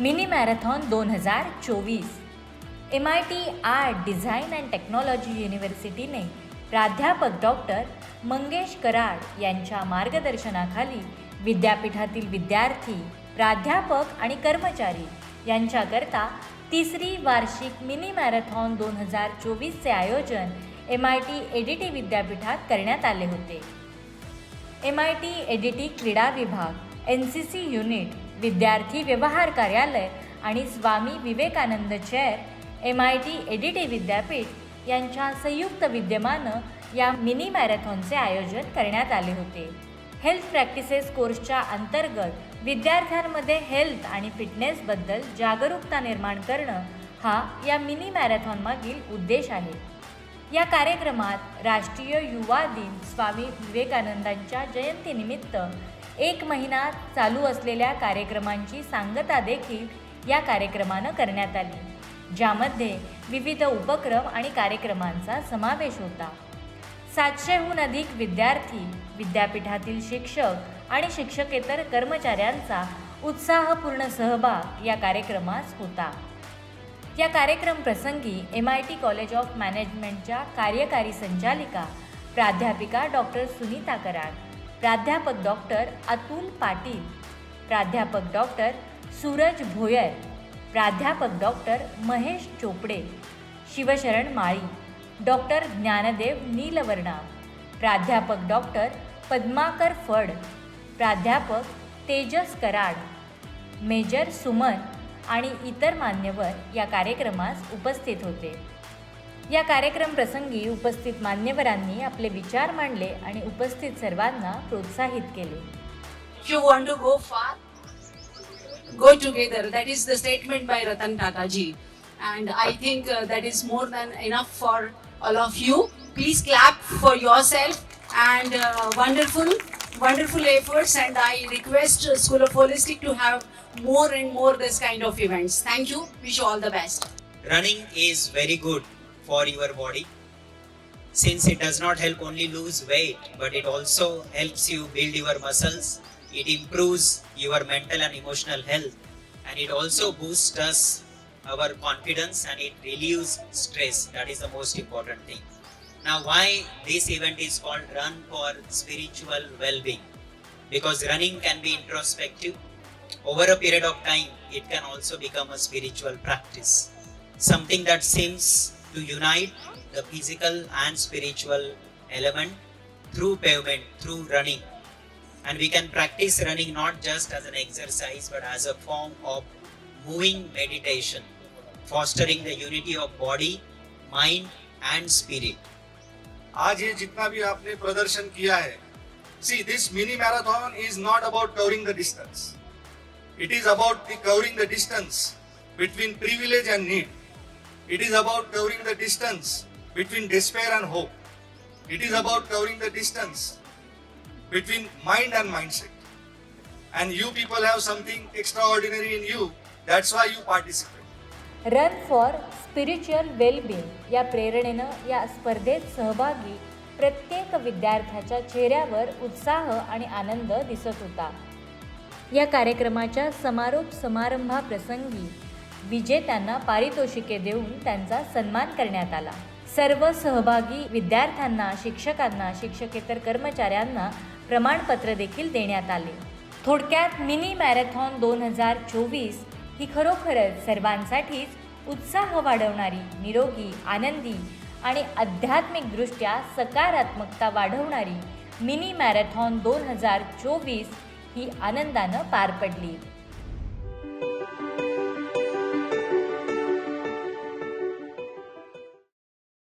Mini marathon दोन हजार चोवीस. M I T art design and technology युनिव्हर्सिटीने प्राध्यापक डॉक्टर मंगेश कराड यांच्या मार्गदर्शनाखाली विद्यापीठातील विद्यार्थी प्राध्यापक आणि कर्मचारी यांच्याकरता तिसरी वार्षिक मिनी मॅरेथॉन दोन हजार चोवीसचे आयोजन M I T A D T विद्यापीठात करण्यात आले होते. M I T A D T क्रीडा विभाग एन सी सी युनिट विद्यार्थी व्यवहार कार्यालय आणि Swami Vivekananda chair M I T A D T विद्यापीठ यांच्या संयुक्त विद्यमानं या मिनी मॅरेथॉनचे आयोजन करण्यात आले होते. हेल्थ प्रॅक्टिसेस कोर्सच्या अंतर्गत विद्यार्थ्यांमध्ये हेल्थ आणि फिटनेसबद्दल जागरूकता निर्माण करणं हा या मिनी मॅरेथॉनमागील उद्देश आहे. या कार्यक्रमात राष्ट्रीय युवा दिन स्वामी विवेकानंदांच्या जयंतीनिमित्त एक महिना चालू असलेल्या कार्यक्रमांची सांगता देखील या कार्यक्रमानं करण्यात आली ज्यामध्ये विविध उपक्रम आणि कार्यक्रमांचा समावेश होता. सातशेहून अधिक विद्यार्थी विद्यापीठातील शिक्षक आणि शिक्षकेतर कर्मचाऱ्यांचा उत्साहपूर्ण सहभाग या कार्यक्रमास होता. या कार्यक्रम प्रसंगी M I T college of मॅनेजमेंटच्या कार्यकारी संचालिका प्राध्यापिका डॉक्टर सुनीता कराड प्राध्यापक डॉक्टर अतुल पाटील प्राध्यापक डॉक्टर सूरज भोयर प्राध्यापक डॉक्टर महेश चोपडे शिवशरण माळी डॉक्टर ज्ञानदेव नीलवर्णा प्राध्यापक डॉक्टर पद्माकर फड प्राध्यापक तेजस कराड मेजर सुमन आणि इतर मान्यवर या कार्यक्रमास उपस्थित होते. या कार्यक्रम प्रसंगी उपस्थित मान्यवरांनी आपले विचार मांडले आणि उपस्थित सर्वांना प्रोत्साहित केले want to go far, go together. That is the statement by Ratan Tata ji. And I think uh, that is more than enough for all of you. Please clap for yourself and uh, wonderful, wonderful efforts. And I request uh, School of Holistic to have more and more this kind of events. Thank you. Wish you all the best. running is very good for your body. Since it does not help only lose weight but it also helps you build your muscles it improves your mental and emotional health and it also boosts us our confidence and it relieves stress. That is the most important thing. Now why this event is called run for spiritual well-being? Because running can be introspective. Over a period of time it can also become a spiritual practice. Something that seems to unite the physical and spiritual element through pavement, through running. And we can practice running not just as an exercise but as a form of moving meditation, fostering the unity of body, mind, and spirit. आज ये जितना भी आपने प्रदर्शन KIA है see this mini marathon is not about covering the distance it is about the covering the distance between privilege and need It is about covering the distance between despair and hope. It is about covering the distance between mind and mindset and you people have something extraordinary in you. That's why you participate. Run for spiritual wellbeing या प्रेरणेनं या स्पर्धेत सहभागी प्रत्येक विद्यार्थ्याच्या चेहऱ्यावर उत्साह आणि आनंद दिसत होता. या कार्यक्रमाच्या समारोप समारंभाप्रसंगी विजेत्यांना पारितोषिके देऊन त्यांचा सन्मान करण्यात आला. सर्व सहभागी विद्यार्थ्यांना शिक्षकांना शिक्षकेतर कर्मचाऱ्यांना प्रमाणपत्र देखील देण्यात आले. थोडक्यात मिनी मॅरेथॉन दोन हजार चोवीस ही खरोखरच सर्वांसाठीच उत्साह वाढवणारी निरोगी आनंदी आणि आध्यात्मिकदृष्ट्या सकारात्मकता वाढवणारी मिनी मॅरेथॉन दोन हजार चोवीस ही आनंदानं पार पडली.